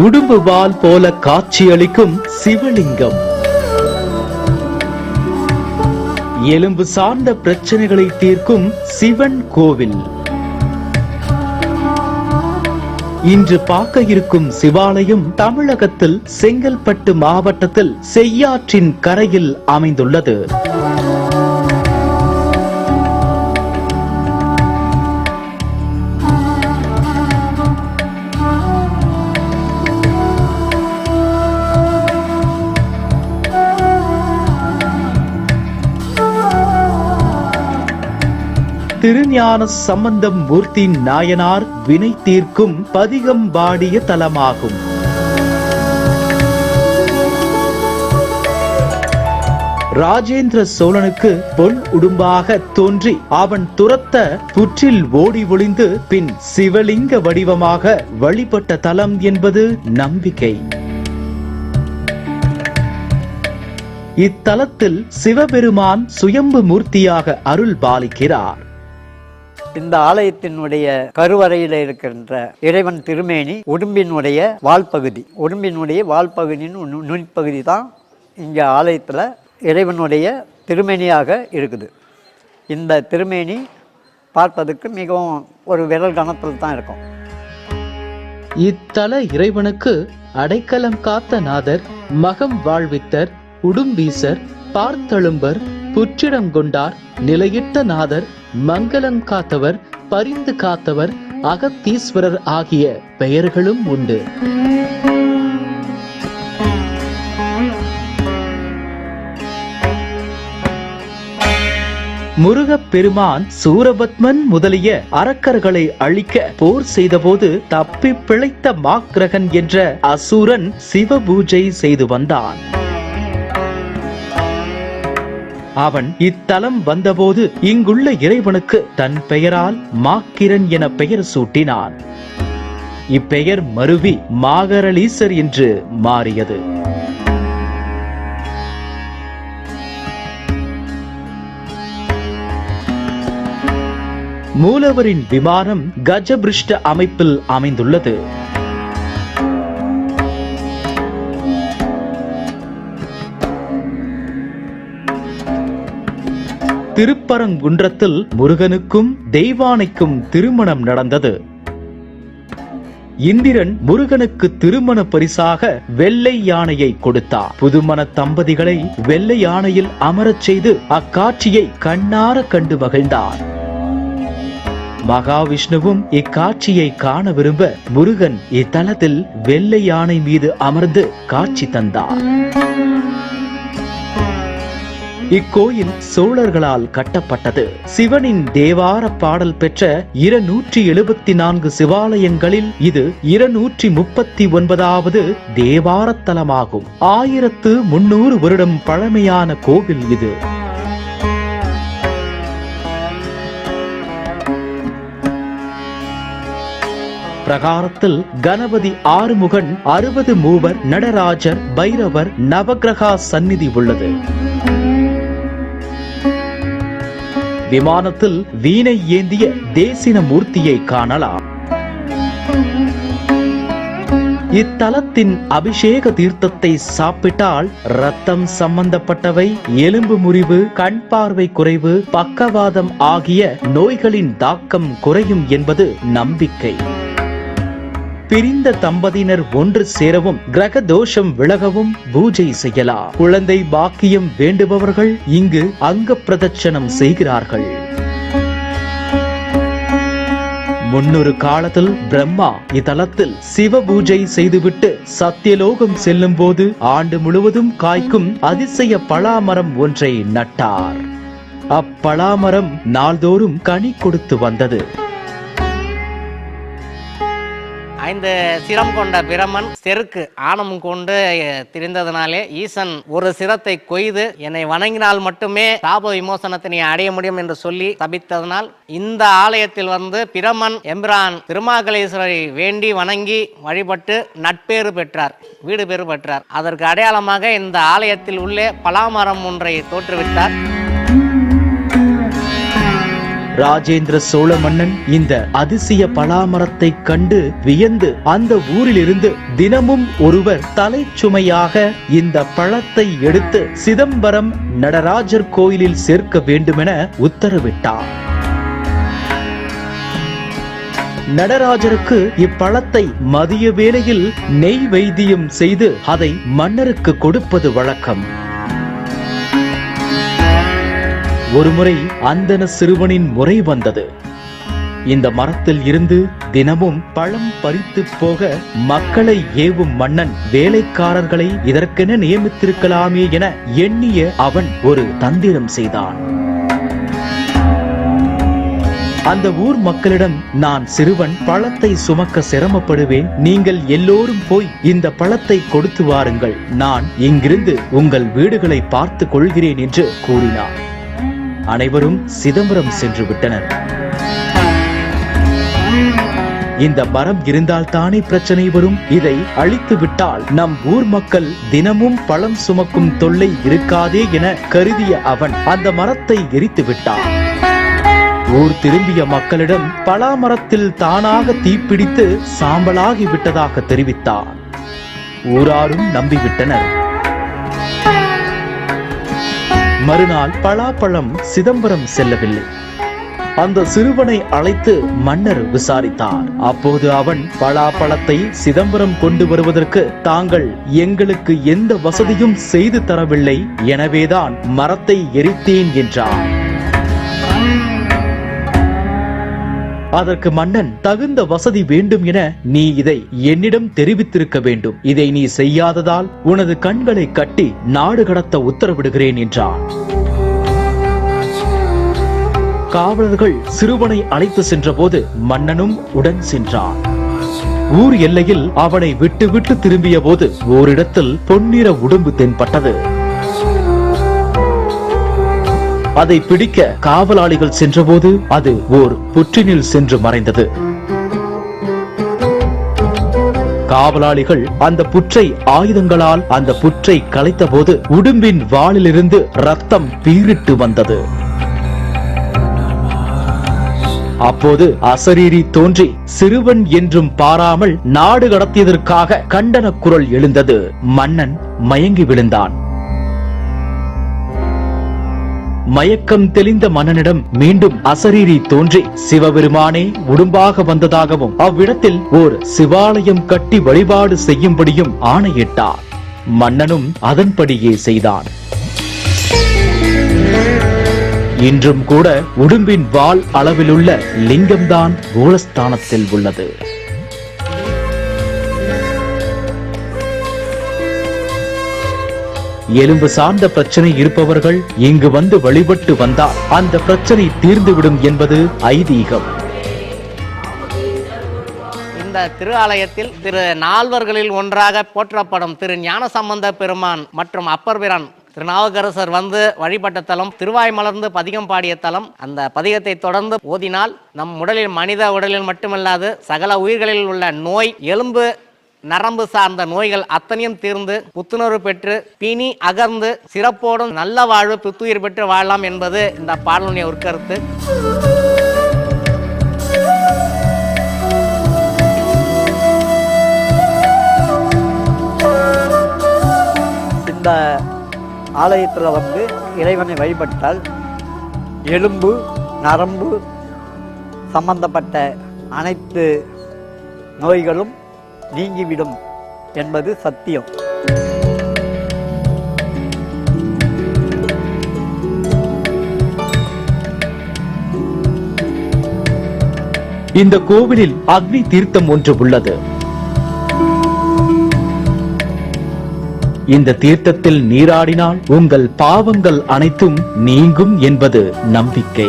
உடும்பு வால் போல காட்சியளிக்கும் சிவலிங்கம். எலும்பு சார்ந்த பிரச்சனைகளை தீர்க்கும் சிவன் கோவில். இன்று பார்க்க இருக்கும் சிவாலயம் தமிழகத்தில் செங்கல்பட்டு மாவட்டத்தில் செய்யாற்றின் கரையில் அமைந்துள்ளது. திருஞான சம்பந்தம் மூர்த்தி நாயனார் வினை தீர்க்கும் பதிகம் பாடிய தலமாகும். ராஜேந்திர சோழனுக்கு பொன் உடும்பாக தோன்றி அவன் துரத்த புற்றில் ஓடி ஒளிந்து பின் சிவலிங்க வடிவமாக வழிபட்ட தலம் என்பது நம்பிக்கை. இத்தலத்தில் சிவபெருமான் சுயம்பு மூர்த்தியாக அருள் பாலிக்கிறார். இந்த ஆலயத்தினுடைய கருவறையில் இருக்கின்ற இறைவன் திருமேனி உடும்பினுடைய வால்பகுதி. உடும்பினுடைய வால்பகுதின்னு நு- நுனிப்பகுதி தான் இங்கே ஆலயத்தில் இறைவனுடைய திருமேனியாக இருக்குது. இந்த திருமேனி பார்ப்பதற்கு மிகவும் ஒரு விரல் கணத்தில் தான் இருக்கும். இத்தல இறைவனுக்கு அடைக்கலம் காத்த நாதர் மகம் வாழ்வித்தர் உடும்பீசர் பார்த்தழும்பர் புற்றிடம் கொண்டார் நிலையிட்ட நாதர் மங்களம் காத்தவர் பரிந்து காத்தவர் அகத்தீஸ்வரர் ஆகிய பெயர்களும் உண்டு. முருகப்பெருமான் சூரபத்மன் முதலிய அரக்கர்களை அழிக்க போர் செய்தபோது தப்பி பிழைத்த மாக்கிரகன் என்ற அசுரன் சிவ பூஜை செய்து வந்தான். அவன் இத்தலம் வந்தபோது இங்குள்ள இறைவனுக்கு தன் பெயரால் மாக்கிரன் என பெயர் சூட்டினான். இப்பெயர் மருவி மாகரலீசர் என்று மாறியது. மூலவரின் விமானம் கஜபிருஷ்ட அமைப்பில் அமைந்துள்ளது. திருப்பரங்குன்றத்தில் முருகனுக்கும் தெய்வானைக்கும் திருமணம் நடந்தது. இந்திரன் முருகனுக்கு திருமண பரிசாக வெள்ளை யானையை கொடுத்தார். புதுமண தம்பதிகளை வெள்ளை யானையில் அமரச் செய்து அக்காட்சியை கண்ணார கண்டு மகிழ்ந்தார். மகாவிஷ்ணுவும் இக்காட்சியை காண விரும்ப முருகன் இத்தலத்தில் வெள்ளை யானை மீது அமர்ந்து காட்சி தந்தார். இக்கோயில் சோழர்களால் கட்டப்பட்டது. சிவனின் தேவார பாடல் பெற்ற இருநூற்றி எழுபத்தி நான்கு சிவாலயங்களில் இது இருநூற்றி முப்பத்தி ஒன்பதாவது தேவார தலமாகும் ஆயிரத்து முன்னூறு வருடம் பழமையான கோவில் இது. பிரகாரத்தில் கணபதி ஆறுமுகன் அறுபது மூவர் நடராஜர் பைரவர் நவகிரகா சந்நிதி உள்ளது. விமானத்தில் வீணை ஏந்திய தேசின மூர்த்தியை காணலாம். இத்தலத்தின் அபிஷேக தீர்த்தத்தை சாப்பிட்டால் ரத்தம் சம்பந்தப்பட்டவை எலும்பு முறிவு கண் பார்வை குறைவு பக்கவாதம் ஆகிய நோய்களின் தாக்கம் குறையும் என்பது நம்பிக்கை. பிரிந்த தம்பதியினர் ஒன்று சேரவும் கிரக தோஷம் விலகவும் பூஜை செய்யலாம். குழந்தை பாக்கியம் வேண்டுபவர்கள் இங்கு அங்க பிரதட்சணம் செய்கிறார்கள். முன்னொரு காலத்தில் பிரம்மா இத்தலத்தில் சிவ பூஜை செய்துவிட்டு சத்தியலோகம் செல்லும் போது ஆண்டு முழுவதும் காய்க்கும் அதிசய பலாமரம் ஒன்றை நட்டார். அப்பலாமரம் நாள்தோறும் கனி கொடுத்து வந்தது. ஐந்து சிரம் கொண்ட பிரமன் செருக்கு ஆணம் கொண்டு திரிந்ததனாலே ஈசன் ஒரு சிரத்தை கொய்து என்னை வணங்கினால் மட்டுமே தாப விமோசனத்தை நீ அடைய முடியும் என்று சொல்லி தபித்ததனால் இந்த ஆலயத்தில் வந்து பிரமன் எம்பிரான் திருமாகலேஸ்வரை வேண்டி வணங்கி வழிபட்டு நட்பேறு பெற்றார் வீடு பேறு பெற்றார். அதற்கு அடையாளமாக இந்த ஆலயத்தில் உள்ளே பலாமரம் ஒன்றை தோற்றுவித்தார் ராஜேந்திர சோழ மன்னன் இந்த அதிசய பலாமரத்தை கண்டு வியந்து அந்த ஊரிலிருந்து தினமும் ஒருவர் தலை சுமையாக இந்த பழத்தை எடுத்து சிதம்பரம் நடராஜர் கோயிலில் சேர்க்க வேண்டுமென உத்தரவிட்டார். நடராஜருக்கு இப்பழத்தை மதிய வேளையில் நெய் வைத்தியம் செய்து அதை மன்னருக்கு கொடுப்பது வழக்கம். ஒருமுறை அந்தன சிறுவனின் முறை வந்தது. இந்த மரத்தில் இருந்து தினமும் பழம் பறித்து போக மக்களை ஏவும் மன்னன் வேலைக்காரர்களை இதற்கென நியமித்திருக்கலாமே என எண்ணிய அவன் ஒரு தந்திரம் செய்தான். அந்த ஊர் மக்களிடம் நான் சிறுவன் பழத்தை சுமக்க சிரமப்படுவேன். நீங்கள் எல்லோரும் போய் இந்த பழத்தை கொடுத்து வாருங்கள். நான் இங்கிருந்து உங்கள் வீடுகளை பார்த்து கொள்கிறேன் என்று கூறினார் அனைவரும் சிதம்பரம் சென்று விட்டனர். இந்த மரம் இருந்தால் தானே பிரச்சனை வரும்? இதை அழித்து விட்டால் நம் ஊர் மக்கள் தினமும் பழம் சுமக்கும் தொல்லை இருக்காதே என கருதிய அவன் அந்த மரத்தை எரித்து விட்டான். ஊர் திரும்பிய மக்களிடம் பலா மரத்தில் தானாக தீப்பிடித்து சாம்பலாகி விட்டதாக தெரிவித்தான். ஊராரும் நம்பிவிட்டனர். மறுநாள் பலாப்பழம் சிதம்பரம் செல்லவில்லை. அந்த சிறுவனை அழைத்து மன்னர் விசாரித்தார். அப்போது அவன் பலாப்பழத்தை சிதம்பரம் கொண்டு வருவதற்கு தாங்கள் எங்களுக்கு எந்த வசதியும் செய்து தரவில்லை. எனவேதான் மரத்தை எரித்தேன் என்றான். அதற்கு மன்னன் தகுந்த வசதி வேண்டும் என நீ இதை என்னிடம் தெரிவித்திருக்க வேண்டும். இதை நீ செய்யாததால் உனது கண்களை கட்டி நாடு கடத்த உத்தரவிடுகிறேன் என்றான். காவலர்கள் சிறுவனை அழைத்து சென்றபோது மன்னனும் உடன் சென்றான். ஊர் எல்லையில் அவனை விட்டு விட்டு திரும்பிய போது ஓரிடத்தில் பொன்னிற உடம்பு தென்பட்டது. அதை பிடிக்க காவலாளிகள் சென்றபோது அது ஓர் புற்றினில் சென்று மறைந்தது. காவலாளிகள் அந்த புற்றை ஆயுதங்களால் அந்த புற்றை கலைத்தபோது உடும்பின் வாளிலிருந்து ரத்தம் பீரிட்டு வந்தது. அப்போது அசரீரி தோன்றி சிறுவன் என்றும் பாராமல் நாடு கடத்தியதற்காக கண்டன குரல் எழுந்தது. மன்னன் மயங்கி விழுந்தான். மயக்கம் தெளிந்த மன்னனிடம் மீண்டும் அசரீரி தோன்றி சிவபெருமானே உடும்பாக வந்ததாகவும் அவ்விடத்தில் ஓர் சிவாலயம் கட்டி வழிபாடு செய்யும்படியும் ஆணையிட்டார். மன்னனும் அதன்படியே செய்தான். இன்றும் கூட உடும்பின் வால் அளவிலுள்ள லிங்கம்தான் கூலஸ்தானத்தில் உள்ளது. எலும்பு சார்ந்த பிரச்சனை இருப்பவர்கள் இங்கு வந்து வழிபட்டு வந்தால் அந்த பிரச்சனை தீர்ந்துவிடும் என்பது ஐதீகம். இந்த திரு ஆலயத்தில் திரு நால்வர்களில் ஒன்றாக போற்றப்படும் திரு ஞானசம்பந்த பெருமான் மற்றும் அப்பர் பிரான் திருநாவுக்கரசர் வந்து வழிபட்ட தலம் திருவாய் மலர்ந்து பதிகம் பாடிய தலம் அந்த பதிகத்தை தொடர்ந்து ஓதினால் நம் உடலில் மனித உடலில் மட்டுமல்லாது சகல உயிர்களில் உள்ள நோய் எலும்பு நரம்பு சார்ந்த நோய்கள் அத்தனையும் தீர்ந்து புத்துணர்வு பெற்று பிணி அகர்ந்து சிறப்போடும் நல்ல வாழ்வு புத்துயிர் பெற்று வாழலாம் என்பது இந்த பாடலுடைய உட்கருத்து இந்த ஆலயத்தில் வந்து இறைவனை வழிபட்டால் எலும்பு நரம்பு சம்பந்தப்பட்ட அனைத்து நோய்களும் நீங்கிவிடும் என்பது சத்தியம். இந்த கோவிலில் அக்னி தீர்த்தம் ஒன்று உள்ளது. இந்த தீர்த்தத்தில் நீராடினால் உங்கள் பாவங்கள் அனைத்தும் நீங்கும் என்பது நம்பிக்கை.